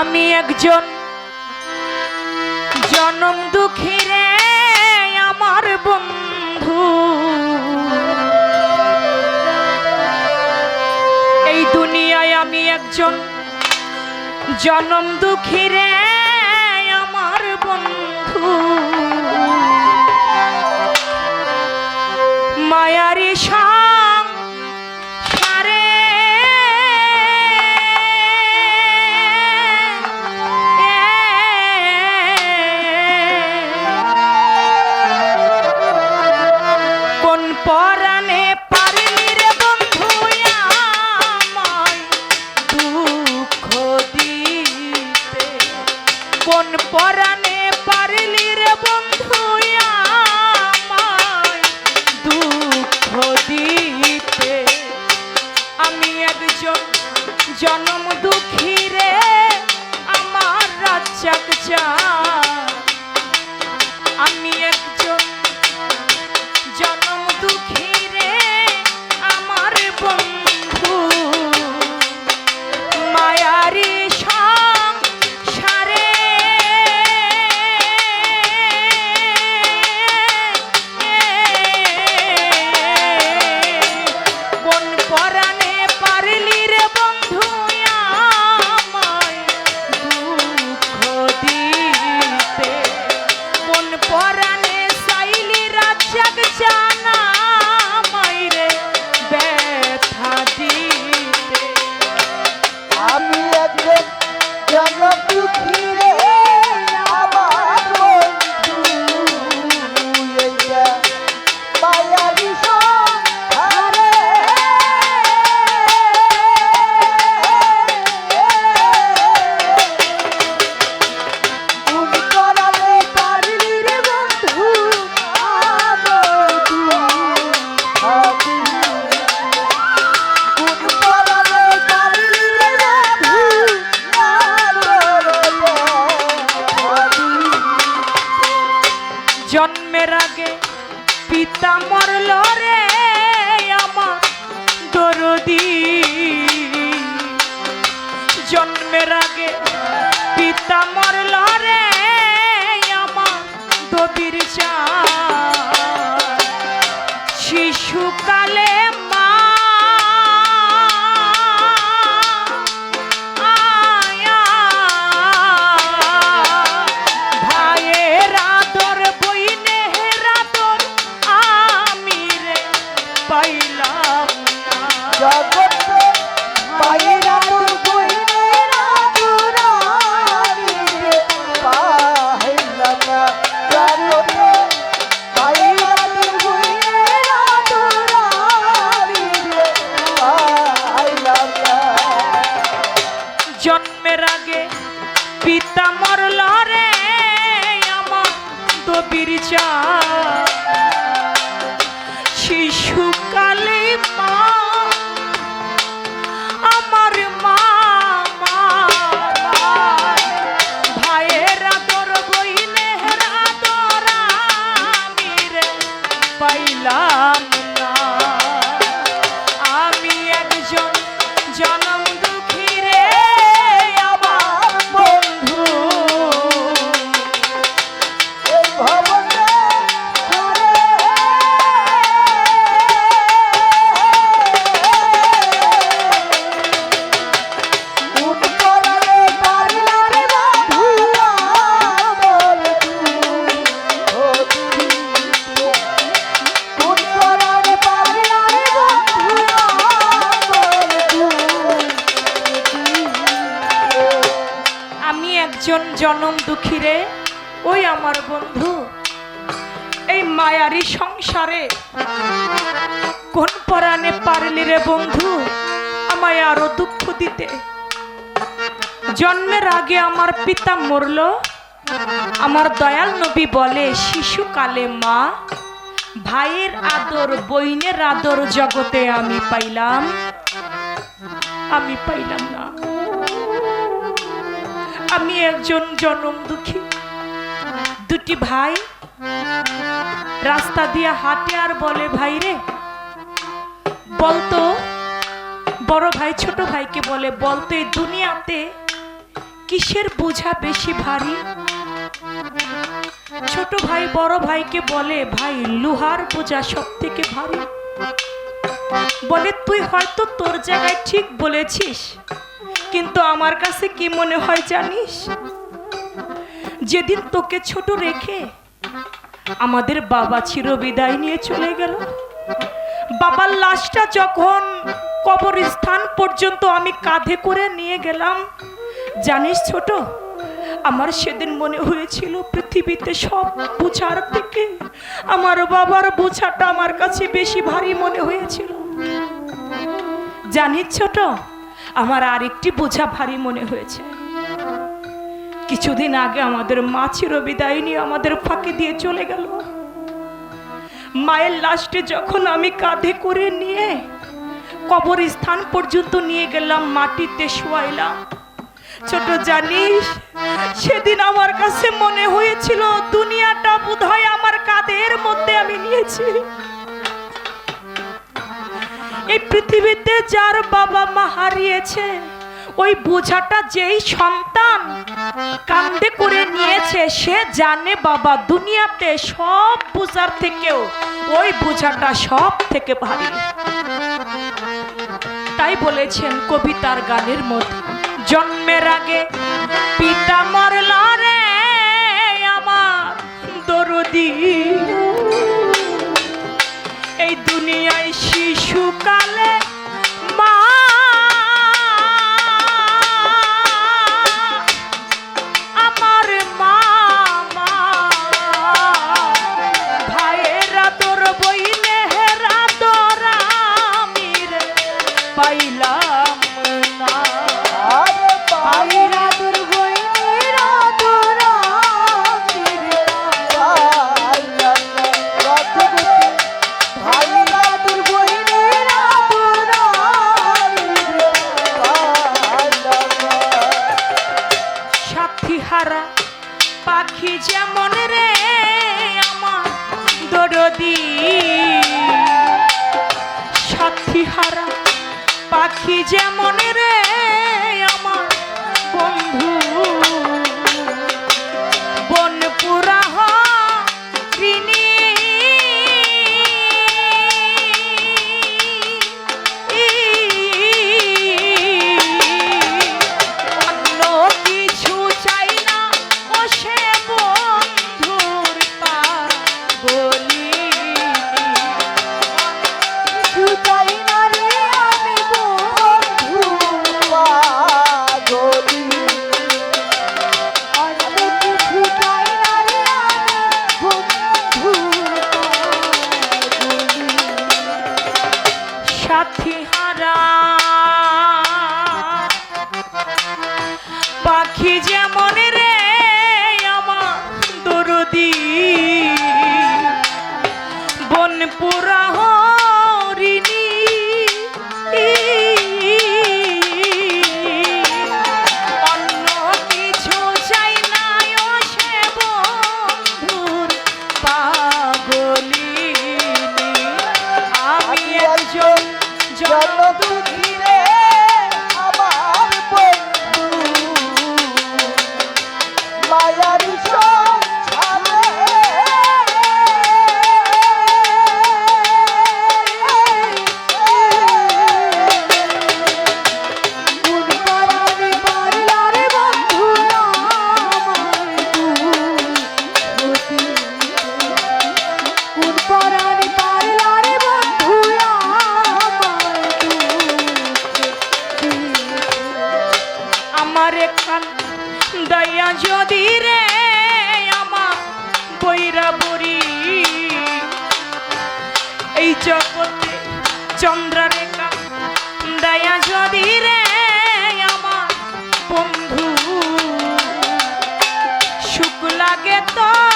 আমি একজন জনম দুঃখী রে আমার বন্ধু। এই দুনিয়ায় আমি একজন জনম দুঃখী রে পিতা মরল রে আমার তো বীর সারে কোন পরাণে পারলি রে বন্ধু আমায় আরও দুঃখ দিতে? জন্মের আগে আমার পিতা মরল। আমার দয়াল নবী বলে, শিশুকালে মা, ভাইয়ের আদর, বইনের আদর জগতে আমি পাইলাম। আমি পাইলাম না। আমি একজন জনম দুঃখী। দুটি ভাই রাস্তা দিয়া হাঁটে আর বলে, ভাই রে। বলতো, বড় ভাই, ছোট ভাইকে বলে, বলতো, এই দুনিয়াতে কিসের বোঝা বেশি ভারী? ছোট ভাই, বড় ভাইকে বলে, ভাই, লোহার বোঝা সব থেকে ভারী। বলে, তুই হয়তো তোর জায়গায় ঠিক বলেছিস, কিন্তু আমার কাছে কি মনে হয় জানিস? যেদিন তোকে ছোট রেখে আমাদের বাবা চিরবিদায় নিয়ে চলে গেল। বাবার লাশটা যখন কবরস্থান পর্যন্ত আমি কাঁধে করে নিয়ে গেলাম, জানিস ছোট, আমার সেদিন মনে হয়েছিল পৃথিবীতে সব বোঝার থেকে আমার বাবার বোঝাটা আমার কাছে বেশি ভারী মনে হয়েছিল। জানিস ছোট, আমার আরেকটি বোঝা ভারী মনে হয়েছে। কিছুদিন আগে আমাদের মা চিরবিদায় নিয়ে আমাদের ফাঁকে দিয়ে চলে গেল। মায়ের লাস্টে যখন আমি কাঁধে করে নিয়ে কবরস্থান পর্যন্ত নিয়ে গেলাম মাটিতে শোয়াইলাম। ছোট জানিস, সেদিন আমার কাছে মনে হয়েছিল দুনিয়াটা বোধহয় আমার কাঁধের মধ্যে আমি নিয়েছি। এই পৃথিবীতে যার বাবা মা হারিয়েছে ওই বোঝাটা যেই সন্তান কান্দে করে নিয়েছে, সে জানে বাবা, দুনিয়াতে সব বোঝার থেকেও ওই বোঝাটা সব থেকে ভারী। তাই বলেছেন কবিতার গানের মধ্যে, জন্মের আগে পিতা মরল রে আমার দরদি। এই দুনিয়ায় শিশুকালে হারা পাখি যেমন রে আমার দরদি। সাথী হারা পাখি যেমন রে আমার খান, দয়া যদি রে আমার বৈরা বুড়ি। এই জগতে চন্দ্ররেখা, দয়া যদি রে আমার বন্ধু। সুখ লাগে তোর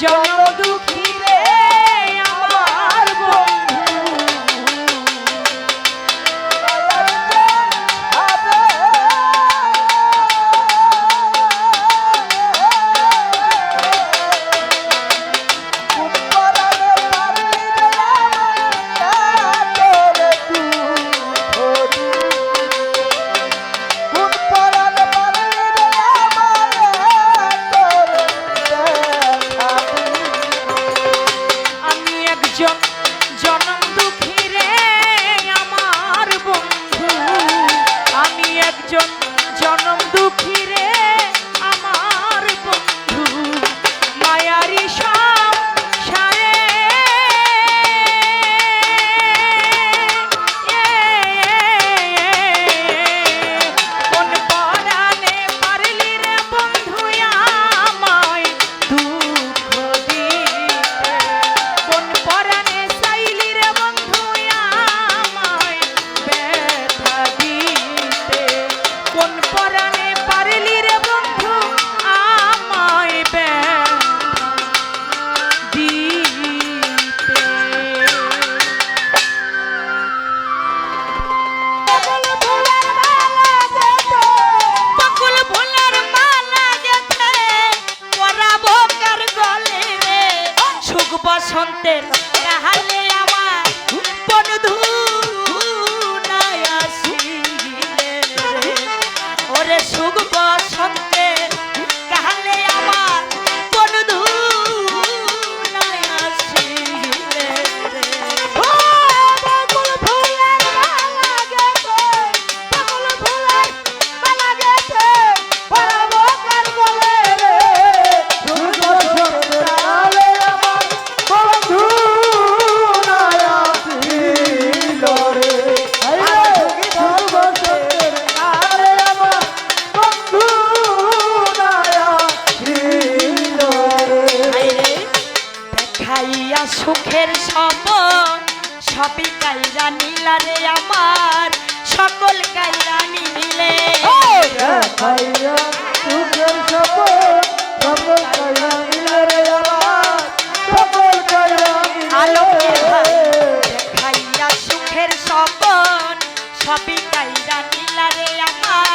জনম দুঃখী সপন সবই কাইরা নীলারে আমার।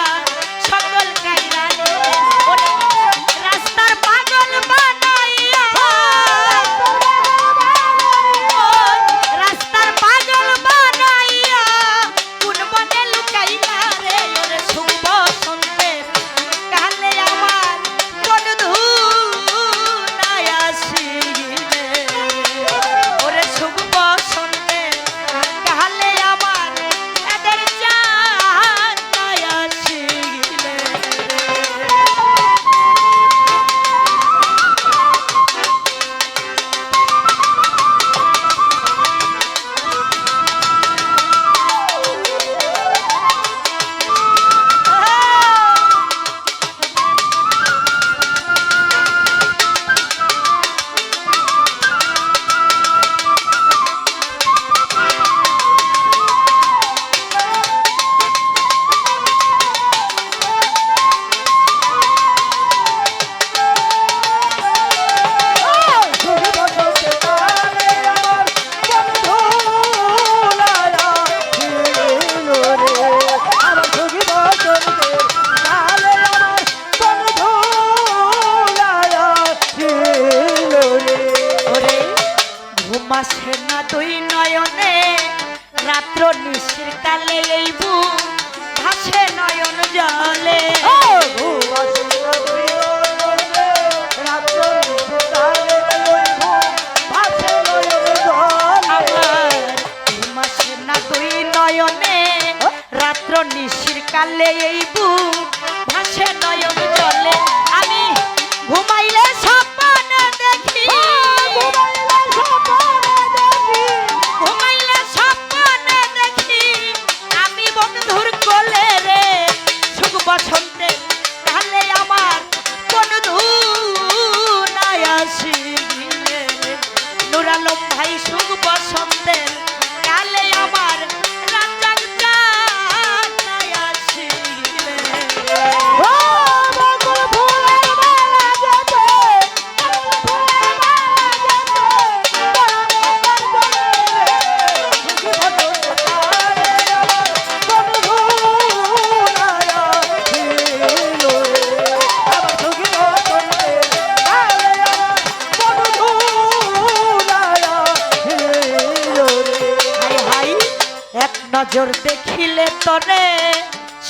নজর দেখিলে তরে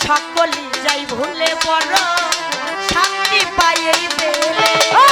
সকলি যাই ভুলে বড় শান্তি পাই বেলে। ও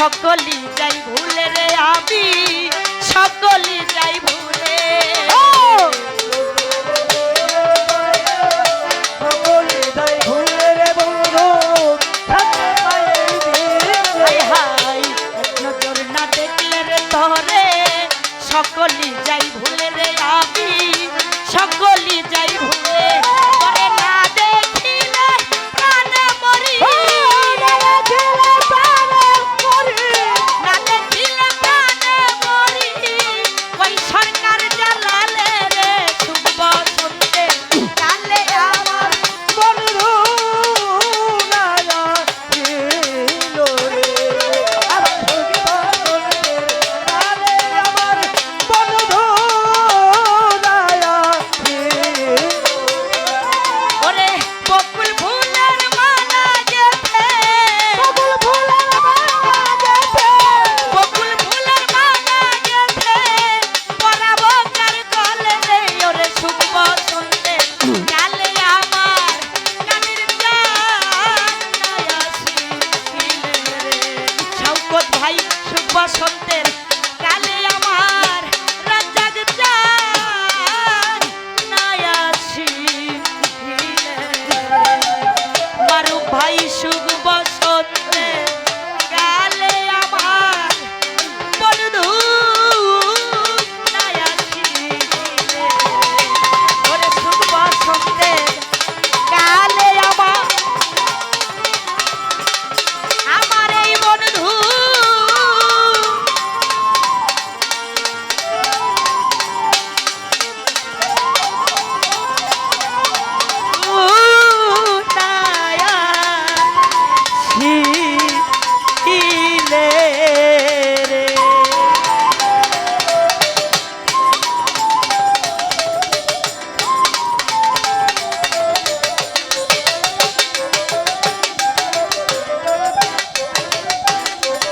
সকলি